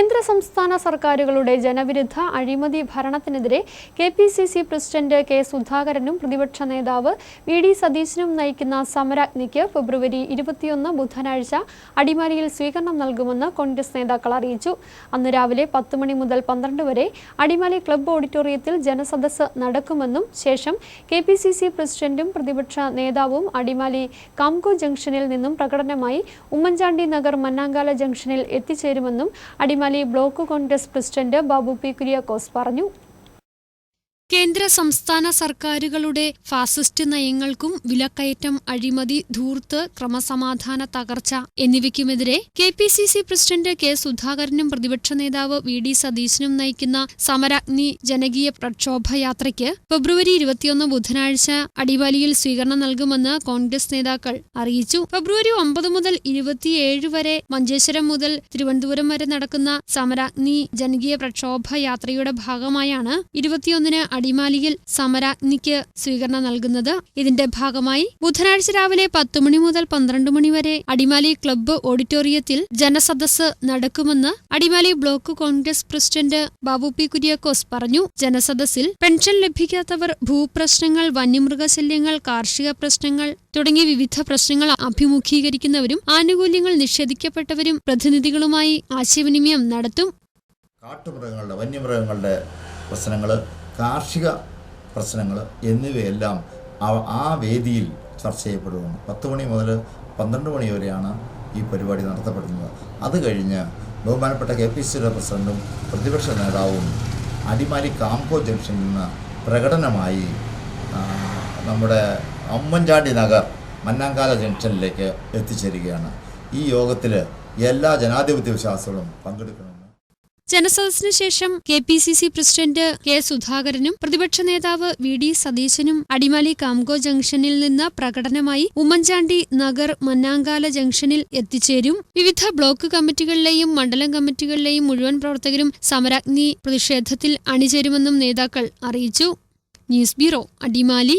കേന്ദ്ര സംസ്ഥാന സർക്കാരുകളുടെ ജനവിരുദ്ധ അഴിമതി ഭരണത്തിനെതിരെ K P C C president K സുധാകരനും പ്രതിപക്ഷ നേതാവ് വി ഡി സതീശനും നയിക്കുന്ന സമരാഗ്നിക്ക് ഫെബ്രുവരി ഇരുപത്തിയൊന്ന് ബുധനാഴ്ച അടിമാലിയിൽ സ്വീകരണം നൽകുമെന്ന് കോൺഗ്രസ് നേതാക്കൾ അറിയിച്ചു. അന്ന് രാവിലെ പത്ത് മണി മുതൽ പന്ത്രണ്ട് വരെ അടിമാലി ക്ലബ്ബ് ഓഡിറ്റോറിയത്തിൽ ജനസദസ് നടക്കുമെന്നും ശേഷം കെ പി സി സി പ്രസിഡന്റും പ്രതിപക്ഷ നേതാവും അടിമാലി കാംകോ ജംഗ്ഷനിൽ നിന്നും പ്രകടനമായി ഉമ്മൻചാണ്ടി നഗർ മന്നാങ്കാല ജംഗ്ഷനിൽ എത്തിച്ചേരുമെന്നും Adimali block Congress president Babu P Kuriakose പറഞ്ഞു കേന്ദ്ര സംസ്ഥാന സർക്കാരുകളുടെ ഫാസിസ്റ്റ് നയങ്ങൾക്കും വിലക്കയറ്റം അഴിമതി ധൂർത്ത് ക്രമസമാധാന തകർച്ച എന്നിവയ്ക്കുമെതിരെ K P C C president K സുധാകരനും പ്രതിപക്ഷ നേതാവ് വി ഡി സതീശനും നയിക്കുന്ന സമരാഗ്നി ജനകീയ പ്രക്ഷോഭയാത്രയ്ക്ക് ഫെബ്രുവരി ഇരുപത്തിയൊന്ന് ബുധനാഴ്ച അടിവാലിയിൽ സ്വീകരണം നൽകുമെന്ന് കോൺഗ്രസ് നേതാക്കൾ അറിയിച്ചു. ഫെബ്രുവരി ഒമ്പത് മുതൽ ഇരുപത്തിയേഴ് വരെ മഞ്ചേശ്വരം മുതൽ തിരുവനന്തപുരം വരെ നടക്കുന്ന സമരാഗ്നി ജനകീയ പ്രക്ഷോഭയാത്രയുടെ ഭാഗമായാണ് ഇരുപത്തിയൊന്നിന് അടിമാലിയിൽ സമരാഗ്നിക്ക് സ്വീകരണം നൽകുന്നത്. ഇതിന്റെ ഭാഗമായി ബുധനാഴ്ച രാവിലെ പത്ത് മണി മുതൽ പന്ത്രണ്ട് മണി വരെ അടിമാലി ക്ലബ്ബ് ഓഡിറ്റോറിയത്തിൽ ജനസദസ് നടക്കുമെന്ന് Adimali block Congress president Babu P Kuriakose പറഞ്ഞു. ജനസദസ്സിൽ പെൻഷൻ ലഭിക്കാത്തവർ ഭൂപ്രശ്നങ്ങൾ വന്യമൃഗശല്യങ്ങൾ കാർഷിക പ്രശ്നങ്ങൾ തുടങ്ങിയ വിവിധ പ്രശ്നങ്ങൾ അഭിമുഖീകരിക്കുന്നവരും ആനുകൂല്യങ്ങൾ നിഷേധിക്കപ്പെട്ടവരും പ്രതിനിധികളുമായി ആശയവിനിമയം നടത്തും. കാട്ടുമൃഗങ്ങളുടെ വന്യമൃഗങ്ങളുടെ പ്രശ്നങ്ങൾ കാർഷിക പ്രശ്നങ്ങൾ എന്നിവയെല്ലാം ആ- വേദിയിൽ ചർച്ച ചെയ്യപ്പെടുകയാണ് പത്ത് മണി മുതൽ പന്ത്രണ്ട് മണി വരെയാണ് ഈ പരിപാടി നടത്തപ്പെടുന്നത്. അത് കഴിഞ്ഞ് ബഹുമാനപ്പെട്ട കെ പി സിയുടെ പ്രസിഡന്റും പ്രതിപക്ഷ നേതാവും അടിമാലി കാംകോ ജംഗ്ഷനിൽ നിന്ന് പ്രകടനമായി നമ്മുടെ അമ്മൻചാണ്ടി നഗർ മന്നാങ്കാല ജംഗ്ഷനിലേക്ക് എത്തിച്ചേരുകയാണ്. ഈ യോഗത്തിൽ എല്ലാ ജനാധിപത്യ വിശ്വാസികളും പങ്കെടുക്കണമെന്ന് ജനസദസ്സിന് ശേഷം K P C C president K സുധാകരനും പ്രതിപക്ഷ നേതാവ് വി ഡി സതീശനും അടിമാലി കാംഗോ ജംഗ്ഷനിൽ നിന്ന് പ്രകടനമായി ഉമ്മൻചാണ്ടി നഗർ മന്നാങ്കാല ജംഗ്ഷനിൽ എത്തിച്ചേരും. വിവിധ ബ്ലോക്ക് കമ്മിറ്റികളിലെയും മണ്ഡലം കമ്മിറ്റികളിലെയും മുഴുവൻ പ്രവർത്തകരും സമരാഗ്നി പ്രതിഷേധത്തിൽ അണിചേരുമെന്നും നേതാക്കൾ അറിയിച്ചു. News bureau Adimali.